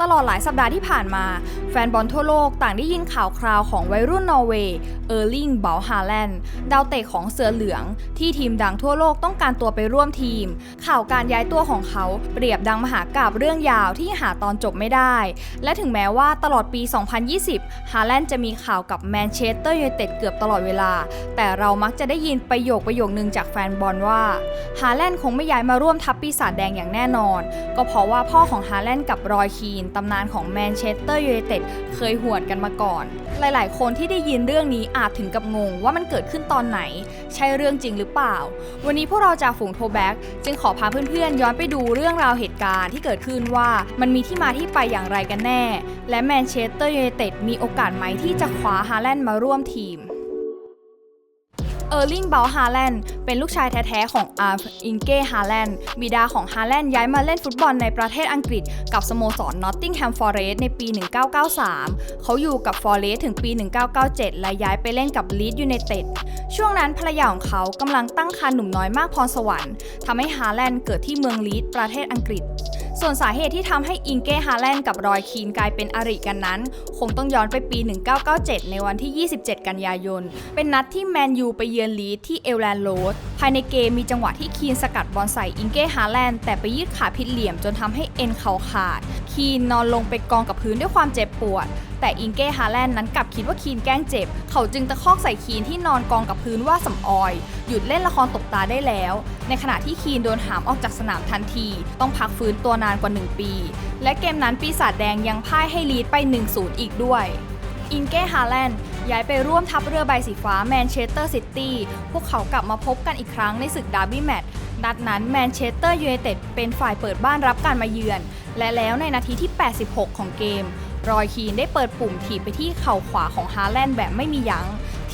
ตลอดหลายสัปดาห์ที่ผ่านมา แฟนบอลทั่วโลกต่างได้ยินข่าวคราวของวัยรุ่นนอร์เวย์เออร์ลิงเบลฮาแลนด์ดาวเตะของเสือเหลือง ที่ทีมดังทั่วโลกต้องการตัวไปร่วมทีม ข่าวการย้ายตัวของเขาเปรียบดังมหากาบเรื่องยาวที่หาตอนจบไม่ได้ และถึงแม้ว่าตลอดปี 2020 ฮาแลนด์จะมีข่าวกับแมนเชสเตอร์ยูไนเต็ดเกือบตลอดเวลา แต่เรามักจะได้ยินประโยคประโยคนึงจากแฟนบอลว่าฮาแลนด์คงไม่ย้ายมาร่วมทัพปีศาจแดงอย่างแน่นอน ก็เพราะว่าพ่อของฮาแลนด์กับรอยคีนตำนานของแมนเชสเตอร์ยูไนเต็ดเคยหวดกันมาก่อน หลายๆ คนที่ได้ยินเรื่องนี้อาจถึงกับงงว่ามันเกิดขึ้นตอนไหน ใช่เรื่องจริงหรือเปล่า วันนี้พวกเราจากฝูงโทแบ็กจึงขอพาเพื่อนๆ ย้อนไปดูเรื่องราวเหตุการณ์ที่เกิดขึ้นว่ามันมีที่มาที่ไปอย่างไรกันแน่ และแมนเชสเตอร์ยูไนเต็ดมีโอกาสไหมที่จะคว้าฮาแลนด์มาร่วมทีม เออร์ลิงเบลฮาแลนด์เป็นลูกชายแท้ๆ ของอาร์อิงเก้ฮาแลนด์บิดาของฮาแลนด์ย้ายมาเล่นฟุตบอลในประเทศอังกฤษ กับสโมสรนอตติงแฮมฟอร์เรสต์ในปี 1993 เขาอยู่กับฟอร์เรสต์ถึงปี 1997 และย้ายไปเล่นกับลีดยูไนเต็ดช่วงนั้นภรรยาของเขากำลังตั้งครรภ์หนุ่มน้อยมากพรสวรรค์ทำให้ฮาแลนด์เกิดที่เมืองลีดประเทศอังกฤษ ส่วนสาเหตุที่ทำให้อิงเก้ฮาแลนด์กับรอยคีนกลายเป็นอริกันนั้น คงต้องย้อนไปปี 1997 ในวันที่ 27 กันยายน เป็นนัดที่แมนยูไปเยือนลีดที่เอลแลนด์โรดภายในเกมมีจังหวะที่คีนสกัดบอลใส่อิงเก้ฮาแลนด์แต่ไปยืดขาผิดเหลี่ยมจนทำให้เอ็นเข่าขาด คีนนอนลงไปกองกับพื้นด้วยความเจ็บปวด แต่อิงเก้ฮาแลนด์นั้นกลับคิดว่าคีนแกล้งเจ็บ เขาจึงตะคอกใส่คีนที่นอนกองกับพื้นว่าสำออย หยุดเล่นละครตบตาได้แล้ว ในขณะที่คีนโดนหามออกจากสนามทันที ต้องพักฟื้นตัวนานกว่า 1 ปี และเกมนั้นปีศาจแดงยังพ่ายให้ลีดไป1-0อีกด้วยอินเก้ฮาแลนด์ ย้ายไปร่วมทัพเรือใบสีฟ้าแมนเชสเตอร์ซิตี้พวกเขากลับมาพบกันอีกครั้งในศึกดาร์บี้แมตช์นัดนั้นแมนเชสเตอร์ยูไนเต็ดเป็นฝ่ายเปิดบ้านรับการมาเยือน และแล้วในนาทีที่ 86 ของเกม รอยคีนได้เปิดปุ่มถีบไปที่เข่าขวาของฮาแลนด์แบบไม่มียัง้ง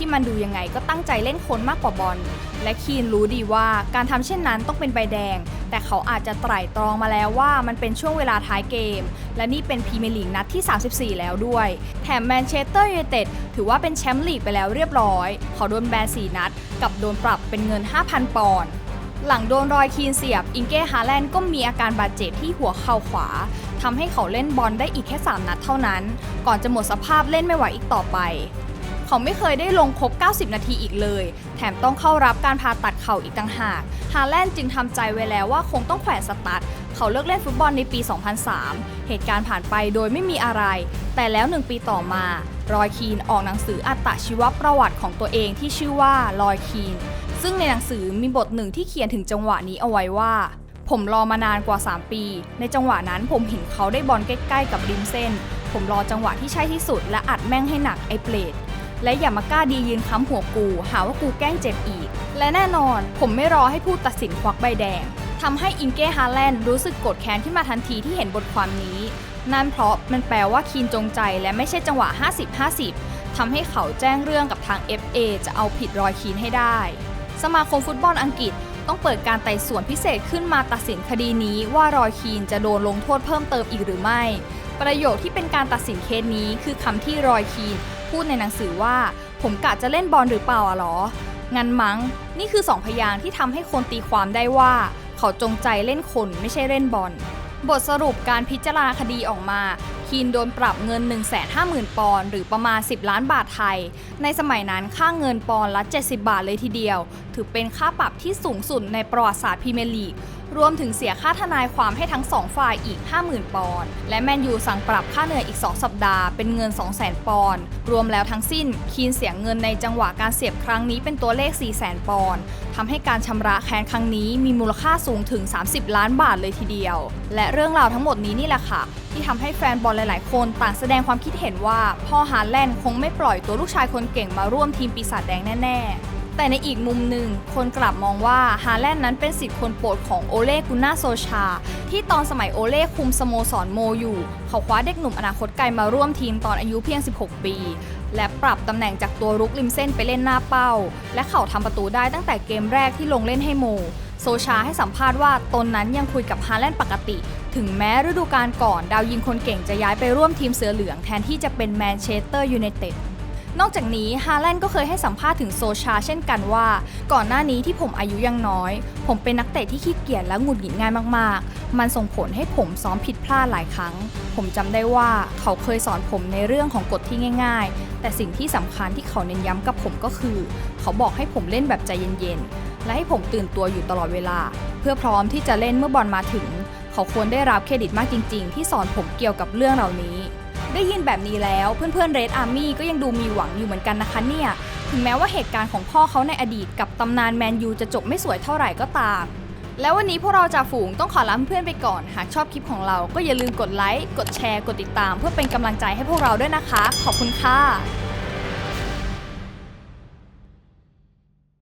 ที่มันดูยังไงก็ตั้งใจเล่นคนมากกว่าบอล และคีนรู้ดีว่าการทำเช่นนั้นต้องเป็นใบแดง แต่เขาอาจจะไตร่ตรองมาแล้วว่ามันเป็นช่วงเวลาท้ายเกม และนี่เป็นพรีเมียร์ลีกนัดที่ 34 แล้วด้วย แถมแมนเชสเตอร์ยูไนเต็ดถือว่าเป็นแชมป์ลีกไปแล้วเรียบร้อย เขาโดนแบน4นัด กับโดนปรับเป็นเงิน 5,000 ปอนด์หลังโดนรอยคีนเสียบ อิงเก้ฮาแลนด์ก็มีอาการบาดเจ็บที่หัวเข่าขวาทำให้เขาเล่นบอลได้อีกแค่ 3 นัดเท่านั้น ก่อนจะหมดสภาพเล่นไม่ไหวอีกต่อไป เขาไม่เคยได้ลงครบ 90 นาทีอีกเลย แถมต้องเข้ารับการผ่าตัดเข่าอีกต่างหาก ฮาแลนด์จึงทำใจไว้แล้วว่าคงต้องแขวนสตัดเขาเลิกเล่นฟุตบอลในปี 2003 เหตุการณ์ผ่านไปโดยไม่มีอะไร แต่แล้วหนึ่งปีต่อมา รอยคีนออกหนังสืออัตชีวประวัติของตัวเองที่ชื่อว่ารอยคีน ซึ่งในหนังสือมีบทหนึ่งที่เขียนถึงจังหวะนี้เอาไว้ว่าผมรอมานานกว่า 3 ปี ในจังหวะนั้นผมเห็นเขาได้บอลใกล้ ๆ กับริมเส้น ผมรอจังหวะที่ใช่ที่สุด และอัดแม่งให้หนักไอ้เปรต และอย่ามากล้าดียืนค้ำหัวกู หาว่ากูแกล้งเจ็บอีก และแน่นอนผมไม่รอให้ผู้ตัดสินควักใบแดงทำให้อินเก้ฮาแลนด์รู้สึกโกรธแค้นขึ้นมาทันทีที่เห็นบทความนี้ นั่นเพราะมันแปลว่าคีนจงใจและไม่ใช่จังหวะ 50-50ทำให้เขาแจ้งเรื่องกับทาง FA จะเอาผิดรอยคีนให้ได้ สมาคมฟุตบอลอังกฤษต้องเปิดการไต่สวนพิเศษขึ้นมาตัดสินคดีนี้ว่ารอยคีนจะโดนลงโทษเพิ่มเติมอีกหรือไม่ ประโยคที่เป็นการตัดสินเคสนี้คือคำที่รอยคีน พูดในหนังสือว่า ผมกะจะเล่นบอลหรือเปล่าอะหรอ งั้นมั้ง นี่คือสองพยางที่ทำให้คนตีความได้ว่า เขาจงใจเล่นคนไม่ใช่เล่นบอล บทสรุปการพิจารณาคดีออกมา คีนโดนปรับเงิน 150,000 ปอนด์หรือประมาณ 10 ล้านบาทไทย ในสมัยนั้นค่าเงินปอนด์ละ 70 บาทเลยทีเดียว ถือเป็นค่าปรับที่สูงสุดในประวัติศาสตร์พรีเมียร์ลีก รวมถึงเสียค่าทนายความให้ทั้ง 2 ฝ่ายอีก 50,000 ปอนด์ และแมนยูสั่งปรับค่าเหนื่อยอีก 2 สัปดาห์เป็นเงิน 200,000 ปอนด์ รวมแล้วทั้งสิ้น คีนเสียเงินในจังหวะการเสียบครั้งนี้เป็นตัวเลข 400,000 ปอนด์ทำให้การชำระแค้นครั้งนี้มีมูลค่าสูงถึง 30 ล้านบาทเลยทีเดียว และเรื่องราวทั้งหมดนี้นี่แหละค่ะ ที่ทำให้แฟนบอลหลาย ๆ คนต่างแสดงความคิดเห็นว่าพ่อฮาแลนด์คงไม่ปล่อยตัวลูกชายคนเก่งมาร่วมทีมปีศาจแดงแน่ ๆ แต่ในอีกมุมหนึ่ง คนกลับมองว่าฮาแลนด์นั้นเป็นสิทธิ์คนโปรดของโอเล่กุน่าโซชา ที่ตอนสมัยโอเล่คุมสโมสรโมอยู่ เขาคว้าเด็กหนุ่มอนาคตไกลมาร่วมทีมตอนอายุเพียง 16 ปี และปรับตำแหน่งจากตัวรุกริมเส้นไปเล่นหน้าเป้า และเขาทำประตูได้ตั้งแต่เกมแรกที่ลงเล่นให้โม โซชาให้สัมภาษณ์ว่าตนนั้นยังคุยกับฮาแลนด์ปกติ ถึงแม้ฤดูกาลก่อน ดาวยิงคนเก่งจะย้ายไปร่วมทีมเสือเหลืองแทนที่จะเป็นแมนเชสเตอร์ยูไนเต็ด นอกจากนี้ฮาแลนด์ก็เคยให้สัมภาษณ์ถึงโซชาเช่นกันว่า ก่อนหน้านี้ที่ผมอายุยังน้อย ผมเป็นนักเตะที่ขี้เกียจและหงุดหงิดง่ายมากๆ มันส่งผลให้ผมซ้อมผิดพลาดหลายครั้ง ผมจำได้ว่าเขาเคยสอนผมในเรื่องของกฎที่ง่าย ๆ แต่สิ่งที่สำคัญที่เขาเน้นย้ำกับผมก็คือ เขาบอกให้ผมเล่นแบบใจเย็นๆและให้ผมตื่นตัวอยู่ตลอดเวลา เพื่อพร้อมที่จะเล่นเมื่อบอลมาถึง เขาควรได้รับเครดิตมากจริง ๆ ที่สอนผมเกี่ยวกับเรื่องเหล่านี้ ได้ยินแบบนี้แล้วเพื่อนๆเรดอาร์มี่ก็ยังดูมีหวังอยู่เหมือนกันนะคะเนี่ย ถึงแม้ว่าเหตุการณ์ของพ่อเขาในอดีตกับตำนานแมนยูจะจบไม่สวยเท่าไหร่ก็ตาม แล้ววันนี้พวกเราจะฝูงต้องขอลาเพื่อนไปก่อน หากชอบคลิปของเราก็อย่าลืมกดไลค์ กดแชร์ กดติดตาม เพื่อเป็นกำลังใจให้พวกเราด้วยนะคะ ขอบคุณค่ะ